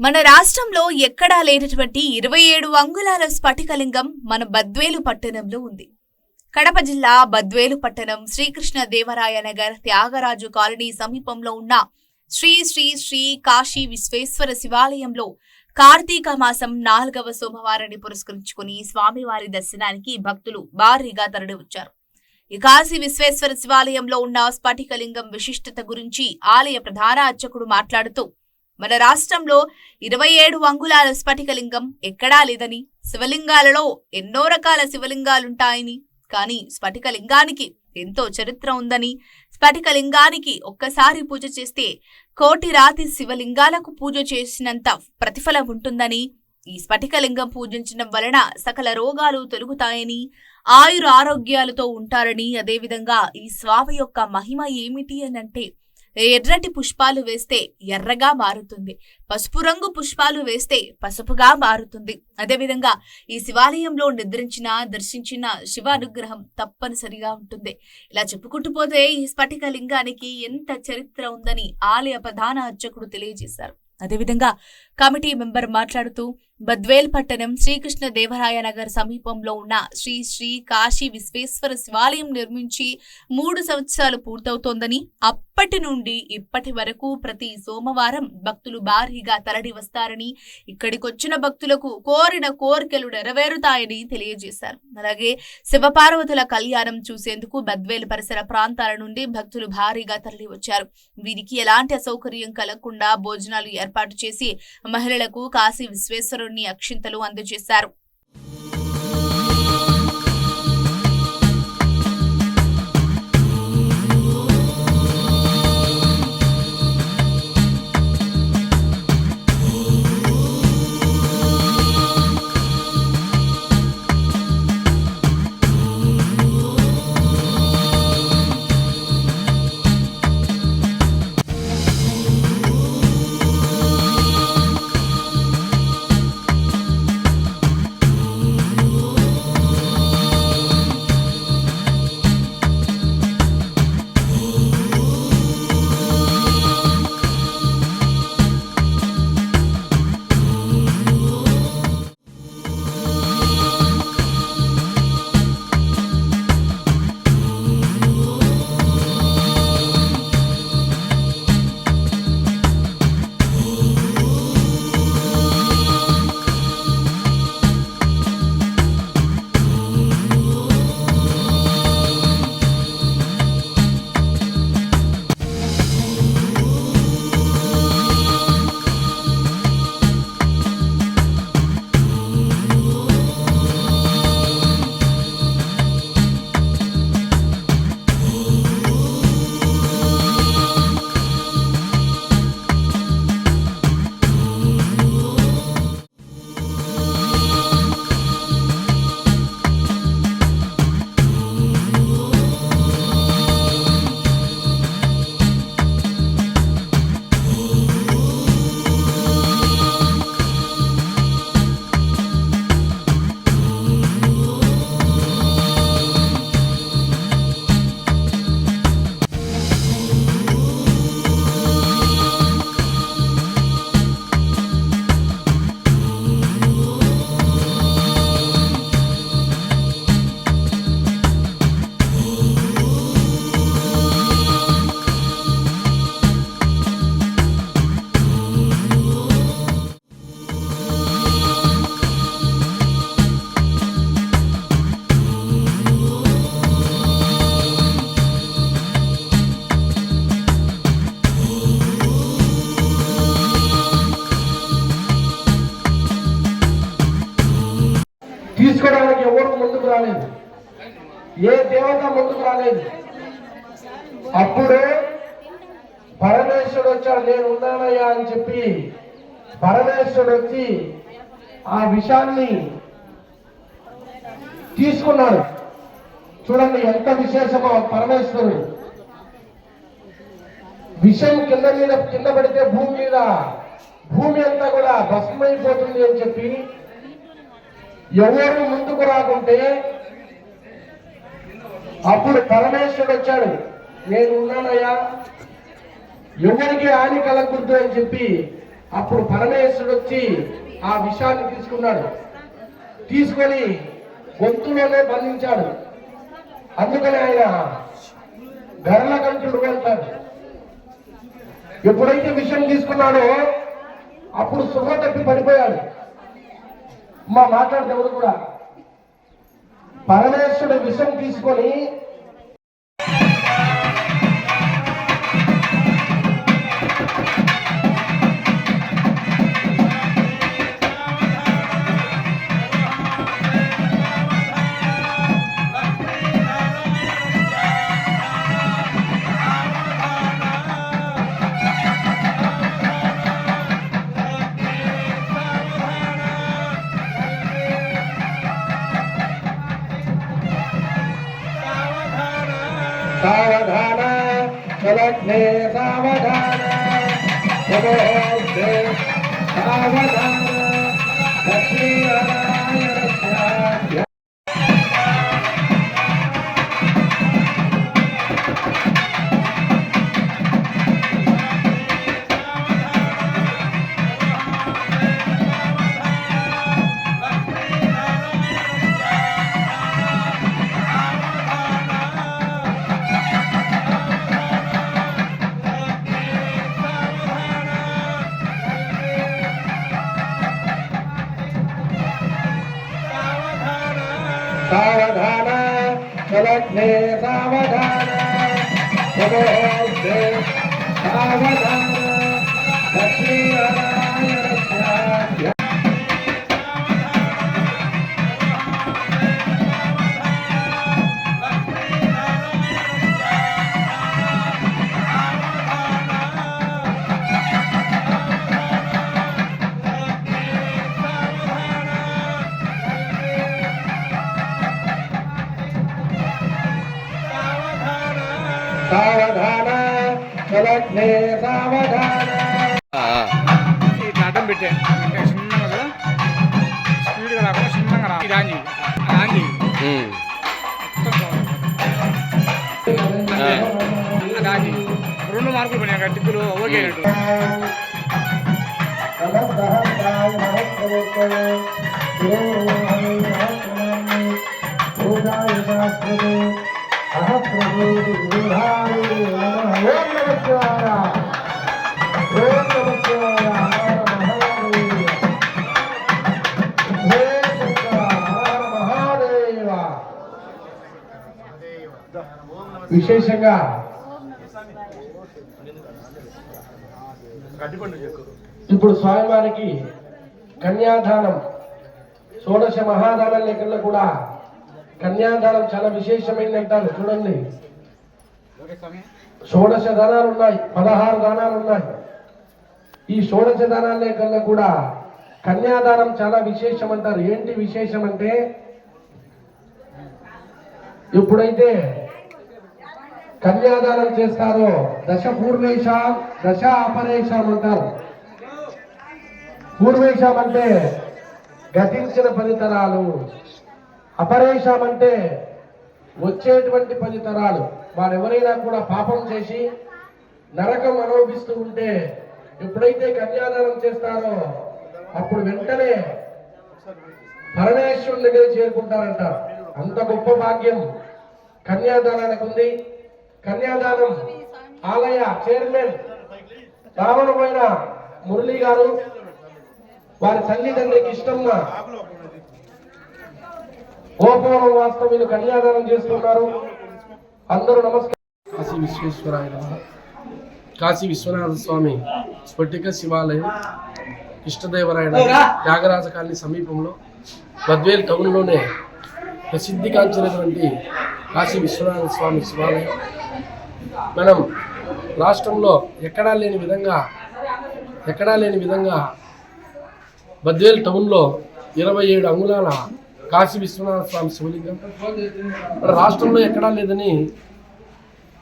మన రాష్ట్రంలో ఎక్కడా లేనటువంటి ఇరవై ఏడు అంగుళాల స్ఫటికలింగం మన బద్వేలు పట్టణంలో ఉంది. కడప జిల్లా బద్వేలు పట్టణం శ్రీకృష్ణ దేవరాయ నగర్ త్యాగరాజు కాలనీ సమీపంలో ఉన్న శ్రీ శ్రీ శ్రీ కాశీ విశ్వేశ్వర శివాలయంలో కార్తీక మాసం నాలుగవ సోమవారాన్ని పురస్కరించుకుని స్వామివారి దర్శనానికి భక్తులు భారీగా తరలివచ్చారు. ఈ కాశీ విశ్వేశ్వర శివాలయంలో ఉన్న స్ఫటికలింగం విశిష్టత గురించి ఆలయ ప్రధాన అర్చకుడు మాట్లాడుతూ మన రాష్ట్రంలో ఇరవై ఏడు అంగుళాల స్ఫటికలింగం ఎక్కడా లేదని శివలింగాలలో ఎన్నో రకాల శివలింగాలుంటాయని కానీ స్ఫటికలింగానికి ఎంతో చరిత్ర ఉందని స్ఫటికలింగానికి ఒక్కసారి పూజ చేస్తే కోటి రాతి శివలింగాలకు పూజ చేసినంత ప్రతిఫలం ఉంటుందని ఈ స్ఫటికలింగం పూజించడం వలన సకల రోగాలు తొలుగుతాయని ఆయుర ఆరోగ్యాలతో ఉంటారని అదేవిధంగా ఈ స్వామి యొక్క మహిమ ఏమిటి అనంటే ఎర్రటి పుష్పాలు వేస్తే ఎర్రగా మారుతుంది. పసుపు రంగు పుష్పాలు వేస్తే పసుపుగా మారుతుంది. అదేవిధంగా ఈ శివాలయంలో నిద్రించిన దర్శించిన శివ అనుగ్రహం తప్పనిసరిగా ఉంటుంది. ఇలా చెప్పుకుంటూ పోతే ఈ స్ఫటిక లింగానికి ఎంత చరిత్ర ఉందని ఆలయ ప్రధాన అర్చకుడు తెలియజేశారు. అదేవిధంగా కమిటీ మెంబర్ మాట్లాడుతూ బద్వేల్ పట్టణం శ్రీకృష్ణ దేవరాయ నగర్ సమీపంలో ఉన్న శ్రీ శ్రీ కాశీ విశ్వేశ్వర శివాలయం నిర్మించి మూడు సంవత్సరాలు పూర్తవుతోందని అప్పటి నుండి ఇప్పటి వరకు ప్రతి సోమవారం భక్తులు భారీగా తరలి వస్తారని ఇక్కడికొచ్చిన భక్తులకు కోరిన కోరికలు నెరవేరుతాయని తెలియజేశారు. అలాగే శివపార్వతుల కళ్యాణం చూసేందుకు బద్వేల్ పరిసర ప్రాంతాల నుండి భక్తులు భారీగా తరలి వచ్చారు. వీరికి ఎలాంటి అసౌకర్యం కలగకుండా భోజనాలు ఏర్పాటు చేసి మహిళలకు కాశీ విశ్వేశ్వరుని అక్షింతలు అందజేశారు. తీసుకోవడానికి ఎవరు ముందుకు రాలేదు? ఏ దేవత ముందుకు రాలేదు? అప్పుడే పరమేశ్వరుడు వచ్చాడు నేను ఉన్నానయ్యా అని చెప్పి పరమేశ్వరుడు వచ్చి ఆ విషాన్ని తీసుకున్నాడు. చూడండి ఎంత విశేషమో పరమేశ్వరుడు. విషయం కింద మీద కింద పడితే భూమి మీద భూమి అంతా కూడా భస్మైపోతుంది అని చెప్పి ఎవరు ముందుకు రాకుంటే అప్పుడు పరమేశ్వరుడు వచ్చాడు. నేను ఉన్నానయ్యా. ఎవరికి హాని కలగకూడదు అని చెప్పి అప్పుడు పరమేశ్వరుడు వచ్చి ఆ విషయాన్ని తీసుకున్నాడు. తీసుకొని గొంతులోనే బంధించాడు. అందుకని ఆయన గరల కంఠుడు వెళ్తాడు. ఎప్పుడైతే విషయం తీసుకున్నాడో అప్పుడు సుఖ తప్పి పడిపోయాడు. మా మాట్లాడితే ఎవరు కూడా? పరమేశ్వరుడు విషం తీసుకొని సావధాన చలగ్నే సావధాన నమోస్తే సావధాన లక్ష్మీనారాయణ ఇట్లా అడ్డం పెట్టే అంటే చిన్నగా కదా స్పీడ్గా రాకుండా చిన్నగా రా ఇది ఆంజీ ఆంజీ అది ఆంజీ రెండు మార్కులు పడినాయి టిప్పులు ఓకే అయినట్టు నమస్సహస్రాయ నమస్కరోత్తరే శిరోమణి విశేషంగా ఇప్పుడు స్వామివారికి కన్యాదానం షోడశ మహాదానం లెక్కల్లో కూడా కన్యాదానం చాలా విశేషమైంది అంటారు చూడండి. షోడశ దానాలు ఉన్నాయి పదహారు దానాలు ఉన్నాయి. ఈ షోడశ దానాల లెక్కల్లో కూడా కన్యాదానం చాలా విశేషం అంటారు ఏంటి విశేషం అంటే ఎప్పుడైతే కన్యాదానం చేస్తారో దశ పూర్వేశం దశ అపరేషం అంటారు. పూర్వేశం అంటే గతించిన ఫలితరాలు అపరేషం అంటే వచ్చేటువంటి ఫలితరాలు. వారెవరైనా కూడా పాపం చేసి నరకం అనుభవిస్తూ ఉంటే ఎప్పుడైతే కన్యాదానం చేస్తారో అప్పుడు వెంటనే పరమేశ్వరుని దగ్గర చేరుకుంటారంట. అంత గొప్ప భాగ్యం కన్యాదానానికి ఉంది. కన్యాదానం ఆలయ చైర్మన్ రావణమైన మురళి గారు వారి తల్లిదండ్రికి ఇష్టంగా గోపవరం వాస్తవ్యులు కన్యాదానం చేస్తున్నారు. అందరూ నమస్కారం. కాశీ విశ్వేశ్వరాయ. కాశీ విశ్వనాథ స్వామి స్ఫటిక శివాలయం ఇష్టదేవరాయణ త్యాగరాజ కాలనీ సమీపంలో బద్వేల్ టౌన్లోనే ప్రసిద్ధిగాంచినటువంటి కాశీ విశ్వనాథ స్వామి శివాలయం. మనం రాష్ట్రంలో ఎక్కడా లేని విధంగా ఎక్కడా లేని విధంగా బద్వేల్ టౌన్లో ఇరవై ఏడు అంగుళాల కాశీ విశ్వనాథ స్వామి శివలింగం మన రాష్ట్రంలో ఎక్కడా లేదని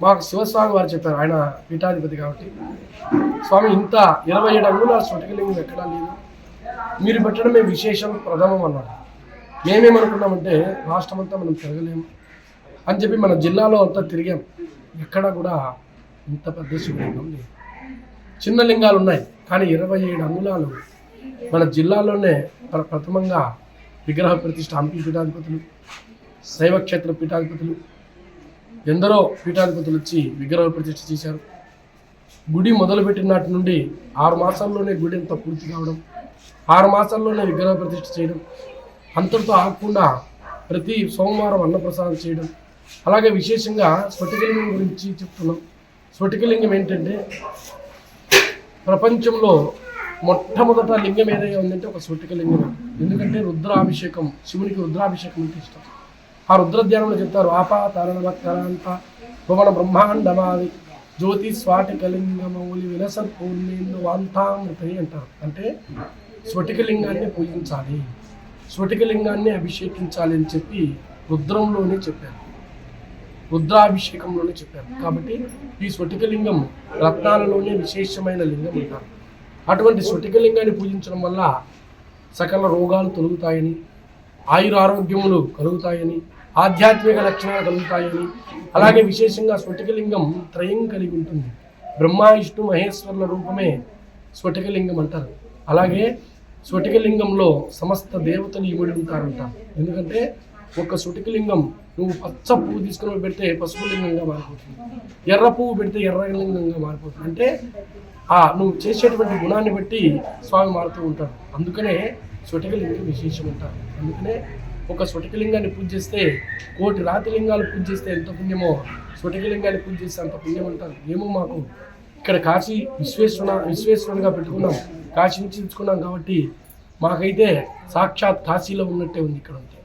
మాకు శివస్వామి వారు చెప్పారు ఆయన పీఠాధిపతి కాబట్టి. స్వామి ఇంత ఇరవై ఏడు అంగుళాల స్ఫటికలింగం ఎక్కడా లేదు. మీరు పెట్టడమే విశేషం ప్రథమం అన్నారు. మేమేమనుకున్నామంటే రాష్ట్రం అంతా మనం తిరగలేము అని చెప్పి మన జిల్లాలో అంతా తిరిగాం. ఎక్కడ కూడా ఇంత పెద్ద శివలింగం లేదు. చిన్న లింగాలు ఉన్నాయి కానీ ఇరవై ఏడు అంగుళాలు మన జిల్లాలోనే ప్ర ప్రథమంగా విగ్రహ ప్రతిష్ట హంపి పీఠాధిపతులు శైవక్షేత్ర పీఠాధిపతులు ఎందరో పీఠాధిపతులు వచ్చి విగ్రహ ప్రతిష్ట చేశారు. గుడి మొదలుపెట్టిన నాటి నుండి ఆరు మాసాల్లోనే గుడి అంతా పూర్తి కావడం ఆరు మాసాల్లోనే విగ్రహ ప్రతిష్ట చేయడం అంతటితో ఆగకుండా ప్రతి సోమవారం అన్నప్రసాదం చేయడం అలాగే విశేషంగా స్ఫటికలింగం గురించి చెప్తున్నాం. స్ఫటికలింగం ఏంటంటే ప్రపంచంలో మొట్టమొదట లింగం ఏదైనా ఉందంటే ఒక స్ఫటికలింగం ఎందుకంటే రుద్రాభిషేకం శివునికి రుద్రాభిషేకం అంటే ఇష్టం. ఆ రుద్రధ్యానంలో చెప్తారు ఆపా తరణమకరాంత భువన బ్రహ్మాండమాది జ్యోతి స్వాటికలింగమౌలి విలసర్ పూర్ణేందు వాంతామృతై అంటారు. అంటే స్ఫటికలింగాన్ని పూజించాలి స్ఫటికలింగాన్ని అభిషేకించాలి అని చెప్పి రుద్రంలోనే చెప్పారు. రుద్రాభిషేకంలోనే చెప్పారు. కాబట్టి ఈ స్ఫటికలింగం రత్నాలలోనే విశేషమైన లింగం అంటారు. అటువంటి స్ఫటికలింగాన్ని పూజించడం వల్ల సకల రోగాలు తొలుగుతాయని ఆయుర ఆరోగ్యములు కలుగుతాయని ఆధ్యాత్మిక లక్షణాలు కలుగుతాయని అలాగే విశేషంగా స్ఫటికలింగం త్రయం కలిగి ఉంటుంది. బ్రహ్మ విష్ణు మహేశ్వరుల రూపమే స్ఫటికలింగం అంటారు. అలాగే స్ఫటికలింగంలో సమస్త దేవతలు ఇమిడి ఉంటారంట. ఎందుకంటే ఒక సుటికలింగం నువ్వు పచ్చ పువ్వు తీసుకుని పెడితే పసుపు లింగంగా మారిపోతుంది. ఎర్ర పువ్వు పెడితే ఎర్ర లింగంగా మారిపోతుంది. అంటే ఆ నువ్వు చేసేటువంటి గుణాన్ని బట్టి స్వామి మారుతూ ఉంటాడు. అందుకనే సుటికలింగం విశేషం అంటారు అందుకనే ఒక స్ఫటికలింగాన్ని పూజ చేస్తే కోటి రాతి లింగాలు పూజ చేస్తే ఎంత పుణ్యమో స్ఫటికలింగాన్ని పూజ చేస్తే అంత పుణ్యం అంటారు ఏమో మాకు ఇక్కడ కాశీ విశ్వేశ్వర విశ్వేశ్వరునిగా పెట్టుకున్నాం. కాశీ నుంచి తెచ్చుకున్నాం కాబట్టి మాకైతే సాక్షాత్ కాశీలో ఉన్నట్టే ఉంది ఇక్కడ ఉంటే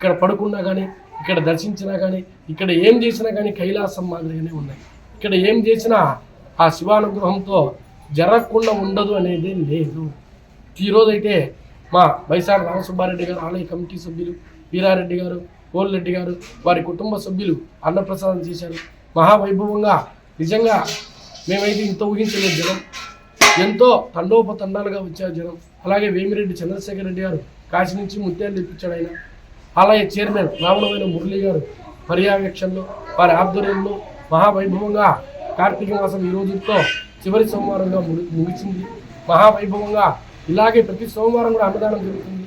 ఇక్కడ పడుకున్నా కానీ ఇక్కడ దర్శించినా కానీ ఇక్కడ ఏం చేసినా కానీ కైలాసం మాదిరిగానే ఉన్నాయి. ఇక్కడ ఏం చేసినా ఆ శివానుగ్రహంతో జరగకుండా ఉండదు అనేది లేదు. ఈరోజైతే మా వైఎస్ఆర్ రామసుబ్బారెడ్డి గారు ఆలయ కమిటీ సభ్యులు వీరారెడ్డి గారు కోల్రెడ్డి గారు వారి కుటుంబ సభ్యులు అన్నప్రసాదం చేశారు. మహావైభవంగా నిజంగా మేమైతే ఇంత ఊహించలేదు జనం. ఎంతో తండోపతండాలుగా వచ్చారు జనం. అలాగే వేమిరెడ్డి చంద్రశేఖర్ రెడ్డి గారు కాశీ నుంచి ముత్యాలు తెప్పించాడు ఆయన. ఆలయ చైర్మన్ రావణమైన మురళి గారు పర్యవేక్షణలో వారి ఆధ్వర్యంలో మహావైభవంగా కార్తీక మాసం ఈ రోజుతో చివరి సోమవారంగా ముగిసింది. మహావైభవంగా ఇలాగే ప్రతి సోమవారం కూడా అన్నదానం జరుగుతుంది.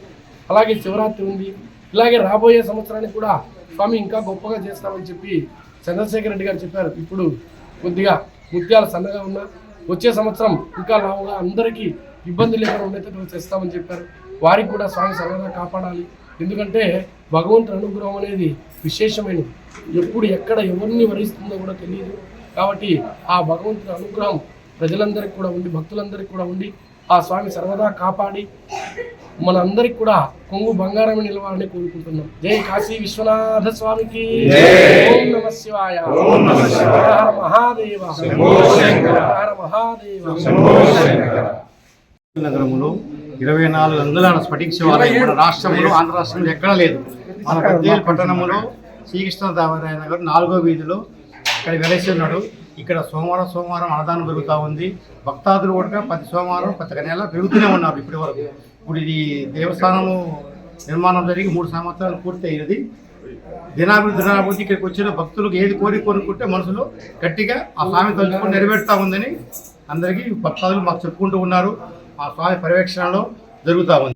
అలాగే శివరాత్రి ఉంది. ఇలాగే రాబోయే సంవత్సరానికి కూడా స్వామి ఇంకా గొప్పగా చేస్తామని చెప్పి చంద్రశేఖర్ రెడ్డి గారు చెప్పారు. ఇప్పుడు కొద్దిగా ముత్యాలు సన్నగా ఉన్నా వచ్చే సంవత్సరం ఇంకా లావుగా అందరికీ ఇబ్బంది లేకుండా ఉండేటట్టు చేస్తామని చెప్పారు. వారికి కూడా స్వామి సర్వదా కాపాడాలి. ఎందుకంటే భగవంతుని అనుగ్రహం అనేది విశేషమైనది. ఎప్పుడు ఎక్కడ ఎవరిని వరిస్తుందో కూడా తెలియదు. కాబట్టి ఆ భగవంతుని అనుగ్రహం ప్రజలందరికీ కూడా ఉండి భక్తులందరికీ కూడా ఉండి ఆ స్వామి సర్వదా కాపాడి మనందరికి కూడా కొంగు బంగారం నిలవాలని కోరుకుంటున్నాం. జై కాశీ విశ్వనాథ స్వామికి. ఓం నమ శివాయ. హర హర మహాదేవ. హర హర మహాదేవ. నగరములో ఇరవై నాలుగు అంగుళాల స్ఫటిక శివాలయం మన రాష్ట్రంలో ఆంధ్ర రాష్ట్రంలో ఎక్కడా లేదు. మన పెద్దేలు పట్టణంలో శ్రీకృష్ణ దేవరాయన గారు నాలుగో వీధిలో ఇక్కడ వెలసి ఉన్నాడు. ఇక్కడ సోమవారం సోమవారం అన్నదానం పెరుగుతూ ఉంది. భక్తాదులు కూడా ప్రతి సోమవారం ప్రతి నెల పెరుగుతూనే ఉన్నారు ఇప్పటి వరకు. ఇప్పుడు ఇది దేవస్థానము నిర్మాణం జరిగి మూడు సంవత్సరాలు పూర్తి అయినది దినాభివృద్ధి దినాభివృద్ధి ఇక్కడికి వచ్చిన భక్తులకు ఏది కోరి కోరుకుంటే మనసులో గట్టిగా ఆ స్వామి తలుచుకొని నెరవేరుతా ఉందని అందరికీ భక్తాదులు మాకు చెప్పుకుంటూ ఉన్నారు. ఆ స్వామి పర్యవేక్షణలో జరుగుతూ ఉంది.